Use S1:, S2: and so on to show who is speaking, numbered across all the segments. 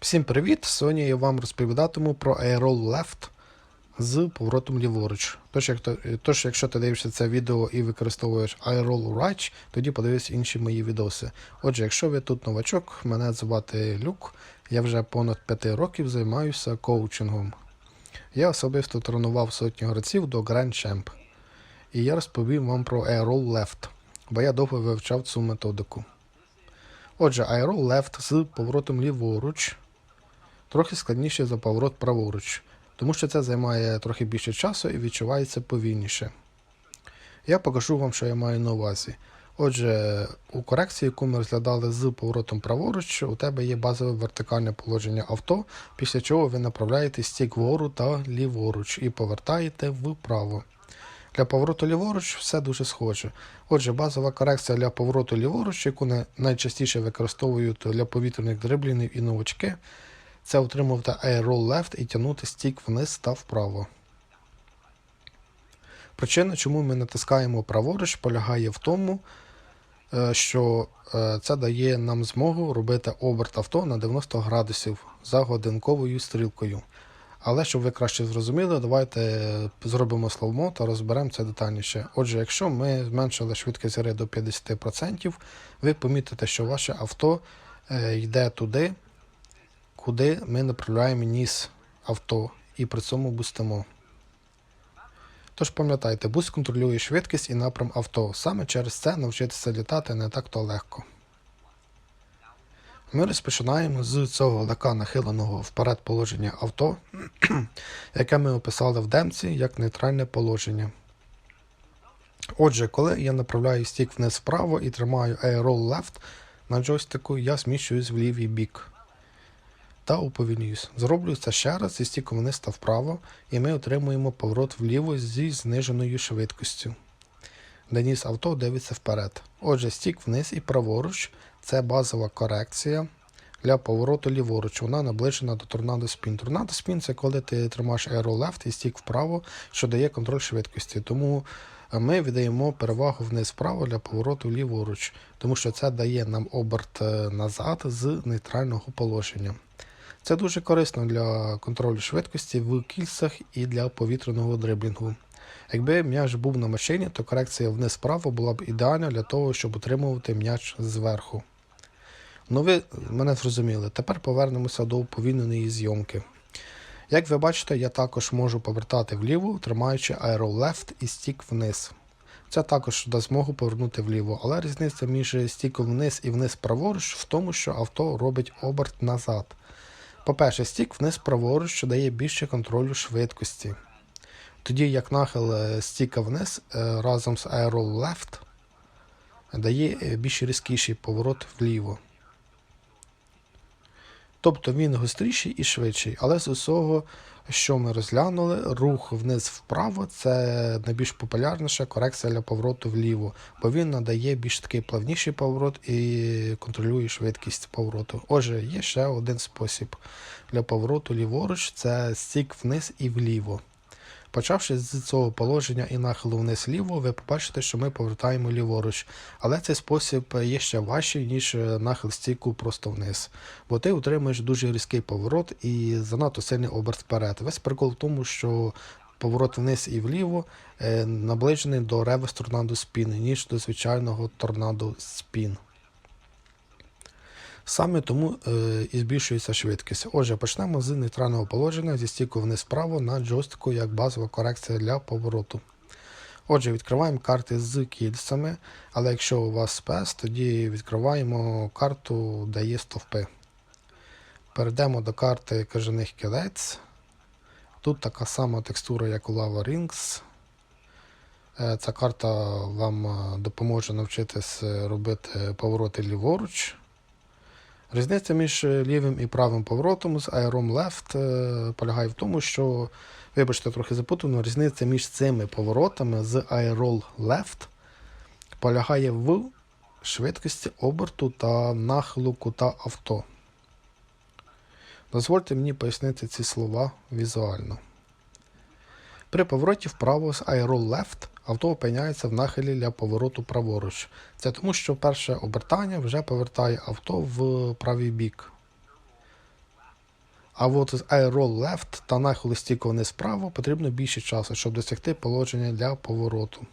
S1: Всім привіт! Сьогодні я вам розповідатиму про Aerol Left з поворотом ліворуч. Тож, як то, тож, якщо ти дивишся це відео і використовуєш Aerol Right, тоді подивись інші мої відоси. Отже, якщо ви тут новачок, мене звати Люк, я вже понад 5 років займаюся коучингом. Я особисто тренував сотні гравців до Grand Champ. І я розповім вам про Aerol Left, бо я довго вивчав цю методику. Отже, Aerol Left з поворотом ліворуч трохи складніше за поворот праворуч, тому що це займає трохи більше часу і відчувається повільніше. Я покажу вам, що я маю на увазі. Отже, у корекції, яку ми розглядали з поворотом праворуч, у тебе є базове вертикальне положення авто, після чого ви направляєте стік вгору та ліворуч і повертаєте вправо. Для повороту ліворуч все дуже схоже. Отже, базова корекція для повороту ліворуч, яку найчастіше використовують для повітряних дриблінів і новачки, це утримувати air-roll left і тягнути стік вниз та вправо. Причина, чому ми натискаємо праворуч, полягає в тому, е, що е, це дає нам змогу робити оберт авто на 90 градусів за годинковою стрілкою. Але щоб ви краще зрозуміли, давайте зробимо словмо та розберемо це детальніше. Отже, якщо ми зменшили швидкість гри до 50%, ви помітите, що ваше авто е, йде туди, куди ми направляємо ніс авто і при цьому бустимо. Тож пам'ятайте, буст контролює швидкість і напрям авто. Саме через це навчитися літати не так то легко. Ми розпочинаємо з цього лака нахиленого вперед положення авто, яке ми описали в демці як нейтральне положення. Отже, коли я направляю стік вниз вправо і тримаю Air-Roll Left на джойстику, я зміщуюсь в лівий бік та уповільнююсь. Зроблю це ще раз зі стіком вниз та вправо, і ми отримуємо поворот вліво зі зниженою швидкістю. Де ніс авто дивиться вперед. Отже, стік вниз і праворуч це базова корекція для повороту ліворуч. Вона наближена до торнадо спін. Торнадо спін це коли ти тримаєш left і стік вправо, що дає контроль швидкості. Тому е, ми віддаємо перевагу вниз вправо для повороту ліворуч, тому що це дає нам оберт е, назад з нейтрального положення. Це дуже корисно для контролю швидкості в кільцях і для повітряного дриблінгу. Якби м'яч був на машині, то корекція вниз вправо була б ідеальна для того, щоб утримувати м'яч зверху. Ну ви мене зрозуміли. Тепер повернемося до уповільненої зйомки. Як ви бачите, я також можу повертати вліво, тримаючи Aero і стік вниз. Це також дасть змогу повернути вліво, але різниця між стіком вниз і вниз праворуч в тому, що авто робить оберт назад. По-перше, стік вниз праворуч, що дає більше контролю швидкості. Тоді як нахил е, стіка вниз е, разом з Aero Left дає е, більш різкіший поворот вліво. Тобто він гостріший і швидший, але з усього, що ми розглянули, рух вниз вправо це найбільш популярніша корекція для повороту вліво, бо він надає більш такий плавніший поворот і контролює швидкість повороту. Отже, є ще один спосіб для повороту ліворуч це стік вниз і вліво. Почавши з цього положення і нахилу вниз ліво, ви побачите, що ми повертаємо ліворуч. Але цей спосіб є ще важчий, ніж нахил стіку просто вниз. Бо ти отримуєш дуже різкий поворот і занадто сильний оберт вперед. Весь прикол в тому, що поворот вниз і вліво е, наближений до реверс торнадо спін, ніж до звичайного торнадо спін. Саме тому е, і збільшується швидкість. Отже, почнемо з нейтрального положення зі стіку вниз вправо на джойстику як базова корекція для повороту. Отже, відкриваємо карти з кільцями, але якщо у вас спес, тоді відкриваємо карту, де є стовпи. Перейдемо до карти кажаних кілець. Тут така сама текстура, як у Lava Rings. Е, Ця карта вам е, допоможе навчитись е, робити повороти ліворуч. Різниця між лівим і правим поворотом з аером left е, полягає в тому, що, вибачте, трохи запутано, різниця між цими поворотами з aerol left полягає в швидкості оберту та нахилу кута авто. Дозвольте мені пояснити ці слова візуально. При повороті вправо з aerol left авто опиняється в нахилі для повороту праворуч. Це тому, що перше обертання вже повертає авто в правий бік. А от з iRoll left та нахилу стійку вниз вправо потрібно більше часу, щоб досягти положення для повороту.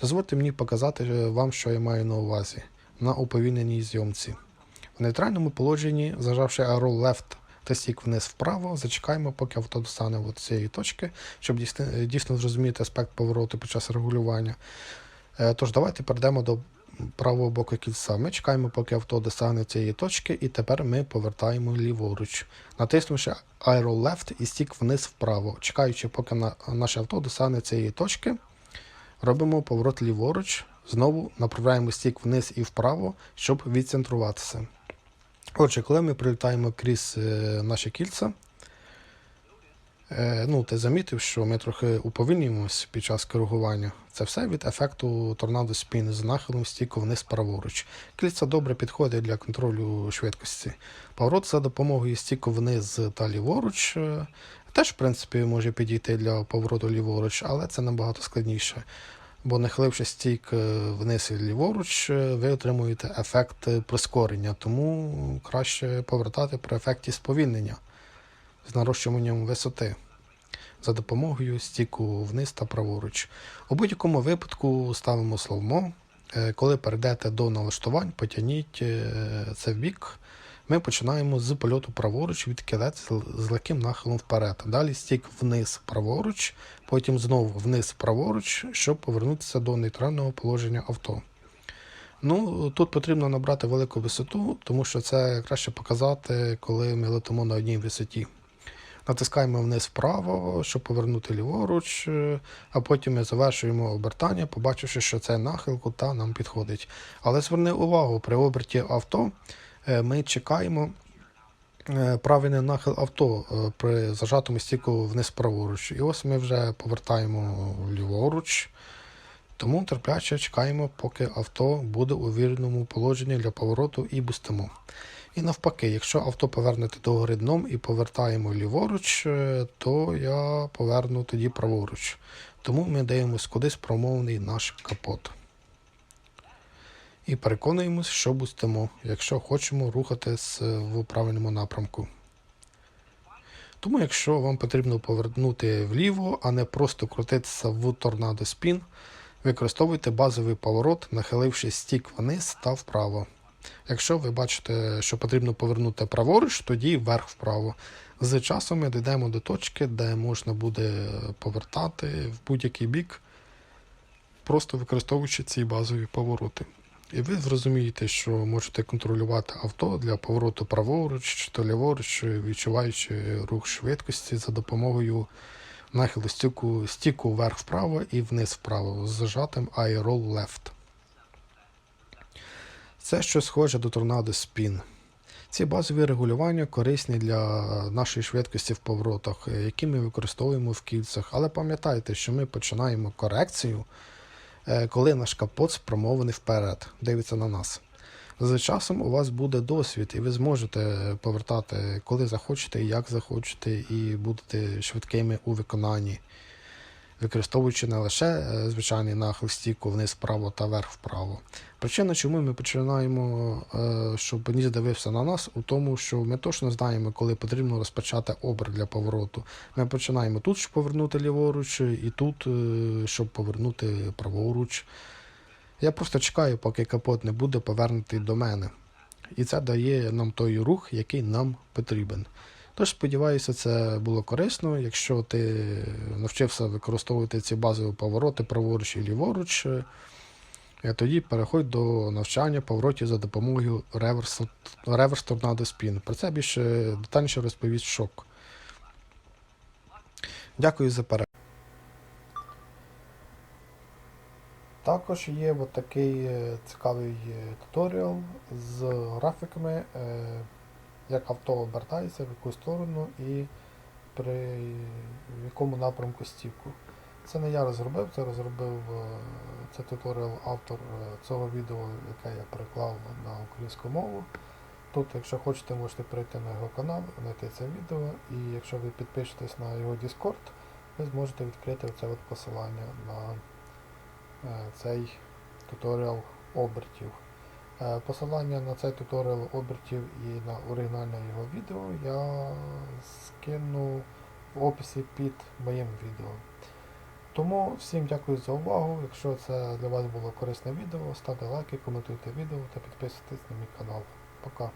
S1: Дозвольте мені показати е, вам, що я маю на увазі на уповільненій зйомці. В нейтральному положенні, зажавши iRoll left та стік вниз вправо, зачекаємо, поки авто достане от цієї точки, щоб дійсно, дійсно зрозуміти аспект повороту під час регулювання. Е, Тож давайте перейдемо до правого боку кільця. Ми чекаємо, поки авто досягне цієї точки, і тепер ми повертаємо ліворуч, натиснувши Aero Left і стік вниз вправо. Чекаючи, поки на, наше авто досягне цієї точки, робимо поворот ліворуч, знову направляємо стік вниз і вправо, щоб відцентруватися. Отже, коли ми прилітаємо крізь е, наші кільця, Е, ну, ти замітив, що ми трохи уповільнюємось під час коригування. Це все від ефекту торнадо спін з нахилом стійку вниз праворуч. Кільця добре підходять для контролю швидкості. Поворот за допомогою стійку вниз та ліворуч е, теж, в принципі, може підійти для повороту ліворуч, але це набагато складніше. Бо нахиливши стійк вниз і ліворуч, е, ви отримуєте ефект е, прискорення, тому краще повертати при ефекті сповільнення з нарощуванням висоти за допомогою стіку вниз та праворуч. У будь-якому випадку ставимо словмо. Е, Коли перейдете до налаштувань, потягніть це в бік. Ми починаємо з польоту праворуч від кілець з легким нахилом вперед. Далі стік вниз праворуч, потім знову вниз праворуч, щоб повернутися до нейтрального положення авто. Ну, тут потрібно набрати велику висоту, тому що це краще показати, коли ми летимо на одній висоті. Натискаємо вниз вправо, щоб повернути ліворуч, а потім ми завершуємо обертання, побачивши, що це нахил кута нам підходить. Але зверни увагу, при оберті авто ми чекаємо е, правильний нахил авто е, при зажатому стіку вниз праворуч. І ось ми вже повертаємо ліворуч. Тому терпляче чекаємо, поки авто буде у вірному положенні для повороту і бустимо. І навпаки, якщо авто повернете догори дном і повертаємо ліворуч, е, то я поверну тоді праворуч. Тому ми дивимося кудись промовний наш капот. І переконуємось, що бустимо, якщо хочемо рухатись е, в правильному напрямку. Тому, якщо вам потрібно повернути вліво, а не просто крутитися в торнадо спін, використовуйте базовий поворот, нахиливши стік вниз та вправо. Якщо ви бачите, що потрібно повернути праворуч, тоді вверх-вправо. З часом ми дійдемо до точки, де можна буде повертати в будь-який бік, просто використовуючи ці базові повороти. І ви зрозумієте, що можете контролювати авто для повороту праворуч чи то ліворуч, відчуваючи рух швидкості за допомогою нахилу стіку, стіку вверх-вправо і вниз-вправо з зажатим I-Roll Left. Це щось схоже до торнадо спін. Ці базові регулювання корисні для нашої швидкості в поворотах, які ми використовуємо в кільцях. Але пам'ятайте, що ми починаємо корекцію, коли наш капот спрямований вперед, дивиться на нас. З часом у вас буде досвід, і ви зможете повертати, коли захочете як захочете, і будете швидкими у виконанні, використовуючи не лише е, звичайний нахил стійку вниз вправо та вверх вправо. Причина, чому ми починаємо, е, щоб ніс дивився на нас, у тому, що ми точно знаємо, коли потрібно розпочати оберт для повороту. Ми починаємо тут, щоб повернути ліворуч, і тут, е, щоб повернути праворуч. Я просто чекаю, поки капот не буде повернутий до мене. І це дає нам той рух, який нам потрібен. Тож, сподіваюся, це було корисно. Якщо ти навчився використовувати ці базові повороти праворуч і ліворуч, е, тоді переходь до навчання поворотів за допомогою реверс, торнадо спін. Про це більше детальніше розповість шок. Дякую за перегляд. Також є от такий е, цікавий е, туторіал з графіками, як авто обертається, в яку сторону і при в якому напрямку стіку. Це не я розробив, це розробив е, це туторіал автор е, цього відео, яке я переклав на українську мову. Тут, якщо хочете, можете перейти на його канал, знайти це відео, і якщо ви підпишетесь на його Discord, ви зможете відкрити оце от посилання на е, цей туторіал обертів. Е, Посилання на цей туторіал обертів і на оригінальне його відео я скину в описі під моїм відео. Тому всім дякую за увагу. Якщо це для вас було корисне відео, ставте лайки, коментуйте відео та підписуйтесь на мій канал. Пока.